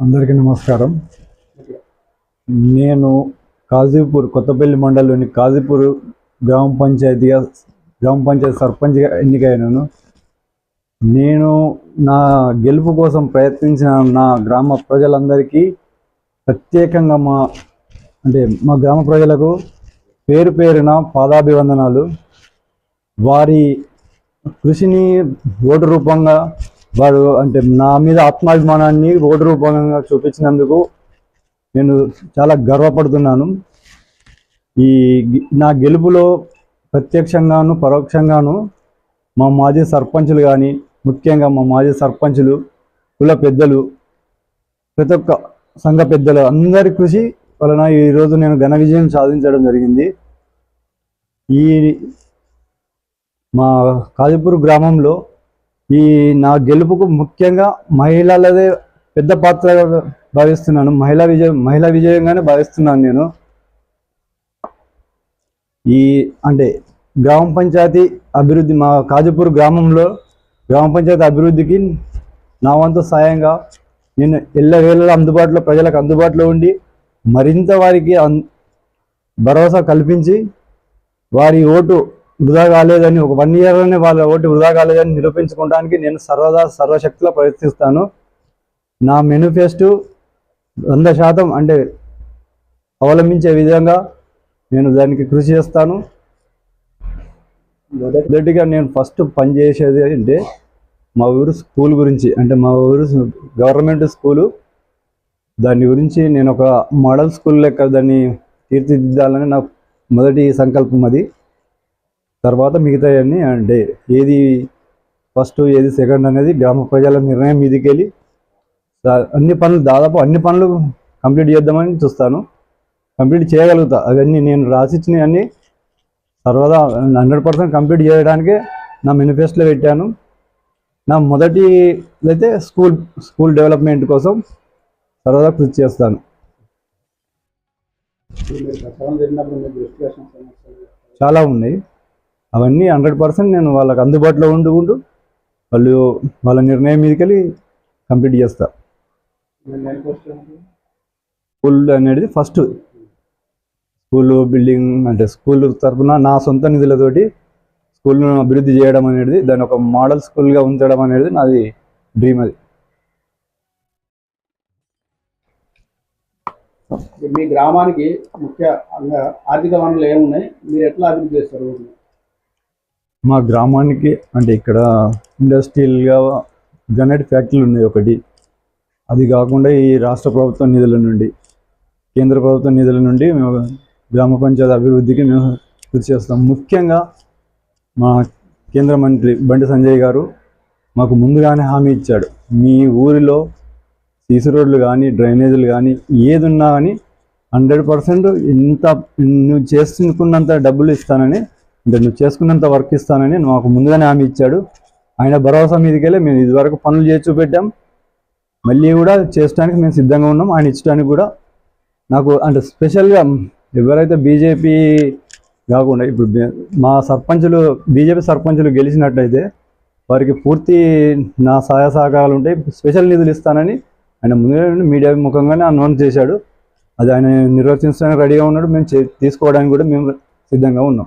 అందరికీ నమస్కారం. నేను కాజీపూర్ కొత్తపల్లి మండలంలోని కాజీపూర్ గ్రామ పంచాయతీగా గ్రామ పంచాయతీ సర్పంచ్గా ఎన్నికైనాను నేను నా గెలుపు కోసం ప్రయత్నించిన నా గ్రామ ప్రజలందరికీ ప్రత్యేకంగా మా అంటే మా గ్రామ ప్రజలకు పేరు పేరున పాదాభివందనాలు. వారి కృషిని ఓటు రూపంగా వాడు అంటే నా మీద ఆత్మాభిమానాన్ని ఓటు రూపంగా చూపించినందుకు నేను చాలా గర్వపడుతున్నాను. ఈ నా గెలుపులో ప్రత్యక్షంగాను పరోక్షంగాను మా మాజీ సర్పంచులు కానీ ముఖ్యంగా మా మాజీ సర్పంచులు కుల పెద్దలు ప్రతి ఒక్క సంఘ పెద్దలు అందరి కృషి వలన ఈరోజు నేను ఘన విజయం సాధించడం జరిగింది. ఈ మా కాజీపూర్ గ్రామంలో ఈ నా గెలుపుకు ముఖ్యంగా మహిళలదే పెద్ద పాత్రగా భావిస్తున్నాను. మహిళా విజయం మహిళా విజయంగానే భావిస్తున్నాను నేను. ఈ అంటే గ్రామ పంచాయతీ అభివృద్ధి మా కాజపూర్ గ్రామంలో గ్రామ పంచాయతీ అభివృద్ధికి నా వంతు సాయంగా నేను ఎల్లవేళలా అందుబాటులో ప్రజలకు అందుబాటులో ఉండి మరింత వారికి భరోసా కల్పించి వారి ఓటు వృధా కాలేదని ఒక వన్ ఇయర్లోనే వాళ్ళ ఓటు వృధా కాలేదని నిరూపించుకోవడానికి నేను సర్వదా సర్వశక్తిలో ప్రయత్నిస్తాను. నా మేనిఫెస్టో వంద శాతం అంటే అవలంబించే విధంగా నేను దానికి కృషి చేస్తాను. మొదటిగా నేను ఫస్ట్ పనిచేసేది అంటే మా ఊరు స్కూల్ గురించి అంటే మా ఊరు గవర్నమెంట్ స్కూలు. దాని గురించి నేను ఒక మోడల్ స్కూల్ లెక్క దాన్ని తీర్చిదిద్దాలని నా మొదటి సంకల్పం అది. తర్వాత మిగతాయన్నీ అంటే ఏది ఫస్ట్ ఏది సెకండ్ అనేది గ్రామ ప్రజల నిర్ణయం మీదకి వెళ్ళి అన్ని పనులు దాదాపు అన్ని పనులు కంప్లీట్ చేద్దామని చూస్తాను. కంప్లీట్ చేయగలుగుతా. అవన్నీ నేను రాసిచ్చినవి అన్నీ సర్వదా హండ్రెడ్ పర్సెంట్ కంప్లీట్ చేయడానికే నా మేనిఫెస్టోలో పెట్టాను. నా మొదటి అయితే స్కూల్ స్కూల్ డెవలప్మెంట్ కోసం సర్వదా కృషి చేస్తాను. చాలా ఉన్నాయి. అవన్నీ హండ్రెడ్ పర్సెంట్ నేను వాళ్ళకి అందుబాటులో ఉండుకుంటూ వాళ్ళు వాళ్ళ నిర్ణయం మీదకి వెళ్ళి కంప్లీట్ చేస్తా. స్కూల్ అనేది ఫస్ట్ స్కూల్ బిల్డింగ్ అంటే స్కూల్ తరఫున నా సొంత నిధులతోటి స్కూల్ను అభివృద్ధి చేయడం అనేది దాన్ని ఒక మోడల్ స్కూల్గా ఉంచడం అనేది నాది డ్రీమ్ అది. మీ గ్రామానికి ముఖ్య ఆర్థిక వనరులు ఏమున్నాయి? మీరు ఎట్లా అభివృద్ధి చేస్తారు? మా గ్రామానికి అంటే ఇక్కడ ఇండస్ట్రియల్గా గ్రనైట్ ఫ్యాక్టరీలు ఉన్నాయి ఒకటి. అది కాకుండా ఈ రాష్ట్ర ప్రభుత్వ నిధుల నుండి కేంద్ర ప్రభుత్వ నిధుల నుండి మేము గ్రామ పంచాయతీ అభివృద్ధికి మేము కృషి చేస్తాం. ముఖ్యంగా మా కేంద్ర మంత్రి బండి సంజయ్ గారు మాకు ముందుగానే హామీ ఇచ్చాడు. మీ ఊరిలో సీసీ రోడ్లు కానీ డ్రైనేజీలు కానీ ఏది ఉన్నా కానీ హండ్రెడ్ పర్సెంట్ ఇంత నువ్వు చేసుకున్నంత డబ్బులు ఇస్తానని అంటే నువ్వు చేసుకున్నంత వర్క్ ఇస్తానని మాకు ముందుగానే హామీ ఇచ్చాడు. ఆయన భరోసా మీదకెళ్ళి మేము ఇదివరకు పనులు చేసి చూపెట్టాం. మళ్ళీ కూడా చేయడానికి మేము సిద్ధంగా ఉన్నాం. ఆయన ఇచ్చడానికి కూడా నాకు అంటే స్పెషల్గా ఎవరైతే బీజేపీ కాకుండా ఇప్పుడు మా సర్పంచులు బీజేపీ సర్పంచులు గెలిచినట్టయితే వారికి పూర్తి నా సహాయ సహకారాలు ఉంటాయి. స్పెషల్ నిధులు ఇస్తానని ఆయన ముందుగా మీడియా ముఖంగానే అనౌన్స్ చేశాడు. అది ఆయన నిర్వర్తించడానికి రెడీగా ఉన్నాడు. మేము చే- తీసుకోవడానికి కూడా మేము సిద్ధంగా ఉన్నాం.